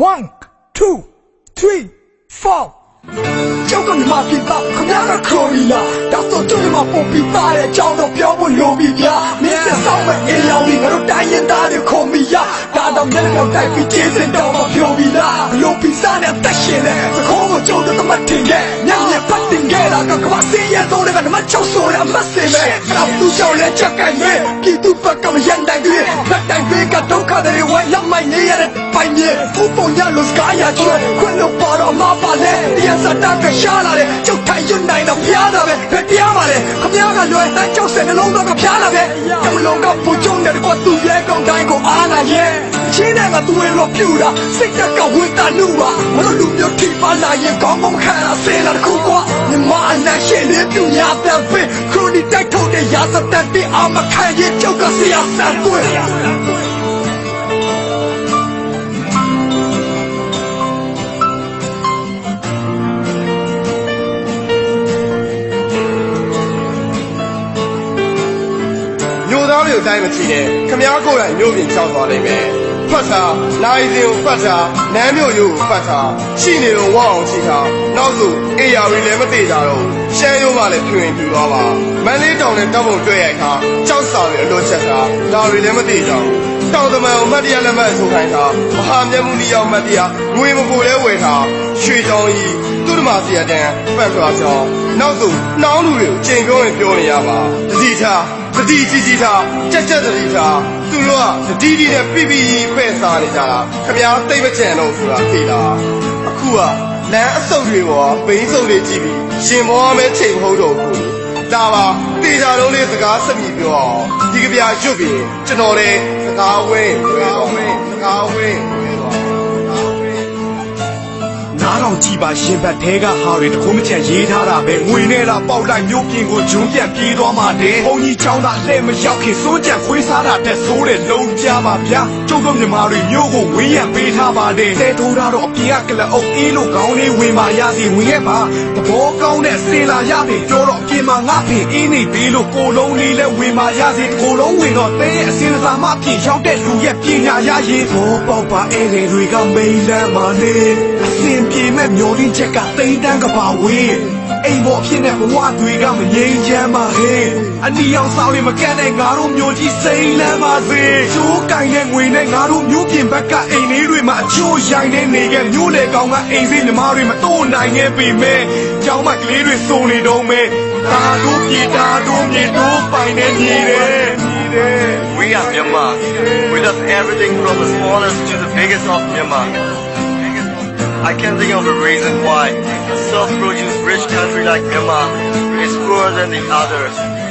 1 2 3 4ကျောက်ကမြမပြတာခမရကခရိုနီလာတောက်တော့ကျောက်ကမြပုံပြတာရဲ့အကြောင်းတော့ပြောဖို့လိုပြီဗျာမင်းစဆောင်မဲ့အေးရောင်လေးငါတို့တိုင်းရင်သားတွေခေါ်မိရဒါတော့မျက်နှာတိုက်ပြီးကျေးဇူးတော်မပြောပြီလားဘလို့ပြီးစားနဲ့တက်ရှင်တဲ့သခေါ်ကိုကျောက်တော့မတင်ခဲ့ညံ့ရပ တ်တင်ခဲ့တာကကမစင်းရတော့လည်းကမချောက်ဆိုရမစင်မဲ့ကပ်သူကြောင့်လည်းချက်ကန်ရဲ့ပြည်သူဘက်ကမရန်တိုင်းတွေဖက်တိုင်းတွေကဒုက္ခတွေဝဲရမိုင်နေရတဲ့ပိုင်မြေဖူပုံရလို့စကားရချွဲခွင့်လို့ပါတော့မပါလဲတရားစတာကရှားလာတယ်ကျုပ်ထိုင်ရွနိုင်တော့ဖျားတာပဲဘယ်တရားပါလဲခမည်းကလွယ်တန်းကျုပ်စင်နှလုံးသားကဖျားလာပဲကမလုံးကပူချုံတဲ့ကွာသူရဲ ကောင်တိုင်းကိုအားလာရဲ့ချင်းတဲ့ကသူရဲ့တော့ပြူတာစိတ်တက်ကဝေတာနုပါမလို့လူမျိုးထိပါလာရင်ကောင်းကောင်းခံလာစေလာတခုကွာမြမအနက်ရှင်းလေးပြူညာတန်ပဲခရိုနီတိုက်ထုတ်တဲ့ရာစတက်တဲ့အာမခံရဲ့ကျုပ်ကဆရာဆန်ကွယ်မျိုးသားတွေကိုတိုင်းမချီနဲ့ခမားကိုယ်တိုင်မျိုးပြင်ချောက်သွားနိုင်မယ် ဖတ်တာနိုင်စဉ်ကိုဖတ်တာနမ်းမျိုးရိုးကိုဖတ်တာရှိနေတော့ဝအောင်ချီတာနောက်ဆိုအေယာရီလည်းမသေးကြတော့ရှမ်းရိုးမှလည်းဖြွင်ပြူသွားပါမန်းလေးတောင်နဲ့တောက်ပုံတွေ့ရခါကြောက်စာတွေအလွတ်ချက်တာဒါတွေလည်းမသေးကြဘူးတောင်သမန်ကိုမှတ်တရလက်မှတ်ဆိုခိုင်းတာမဟာမြတ်မှုနီရောက်မှတ်တရငွေမကိုလဲဝယ်တာရွှေချောင်းကြီးသူ့ဓမ္မစီရတန်ပတ်သွားချောင်းနောက်ဆိုနှောင်းလူတွေကိုချိန်ပြောရင်ပြောနေရပါတတိထား တတိကြီးကြီးထားကြက်ကြက်တတိထားသူတို့ကတတိတိနဲ့ပြပြကြီးဖဲ့စားနေကြတာခမားသိမ့်မကြံတော့ဆိုတာသိလားအခုကလမ်းအဆုပ်တွေပေါ်ဘိန်းစုပ်တွေကြည့်ပြီးရှင်မောမဲချိန်မဟုတ်တော့ဘူးဒါပါတေချာလုံးလေးစကားဆက်မြည်ပြောအောင်ဒီကဗျာရွတ်ပြီးကျွန်တော်လည်းစကားဝင်းစကားဝ ကားဝင်းဝဲတော့နားတော်ကြည့်ပါရှင်ဘက်ထဲကဟာတွေတခုံးမချန်ရေးထားတာပဲငွေနဲ့လားပေါက်လိုက်မျိုးပြင်ကိုဂျုံပြန်ပြေးသွားမှတဲ့ဘုံကြီးချောင်းသားလှဲ့မရောက်ခင်စိုးကြံခွေးစားတာတက်ဆိုးတဲ့လုံးပြပါဗျာကျုပ်တို့မြမာတွေမျိုးကိုဝင်းရံပေးထားပါတယ်တဲထိုးထားတော့အပြင်ကကလအုပ်အေးလို့ကောင်းလေးဝင်ပါရစီဝင်ခဲ့ပါသဘောကောင်းတဲ့စင်လာရပြီပြောတော့အပြင်မှာငါဖင်အေးနေသေးလို့ကိုလုံးလေးလဲဝင်ပါရစီကိုလုံးဝင်တော့တဲရဲ့အစင်စာမအပြင်ရောက်တဲ့လူရဲ့ပညာရရင်ဘောပေါက်ပါအဲ့ဒီတွေကမိန်လမ်းမှာနေ အစင်ပြေမဲ့မျောလင်းချက်ကတိတ်တန်းကပါဝေးအိမ်ပေါ်ဖြစ်တဲ့ဘဝတွေကမငြိမ်းချမ်းပါဟဲ့အနီအောင်ဆောင်ရင်မကန့်တဲ့ငါတို့မျိုးကြီးစိမ့်လန်းပါစေချိုးကင်တဲ့ငွေနဲ့ငါတို့မျိုးပြင်ဘက်ကအိမ်လေးတွေမှာအချိုးရိုင်နေနေခဲ့မျိုးလေကောင်ကအိမ်စင်းညီမတွေမတိုးနိုင်ခဲ့ပေမဲ့ကျောင်းမကလေးတွေစုံနေတော့မဲ့ဒါတို့ပြေတာတို့မြေတို့ပိုင်နေနေတယ်နေတယ် We are Myanmar. We love everything from the smallest to the biggest of Myanmar. I can't think of a reason why a self-produced rich country like Myanmar is poorer than the others.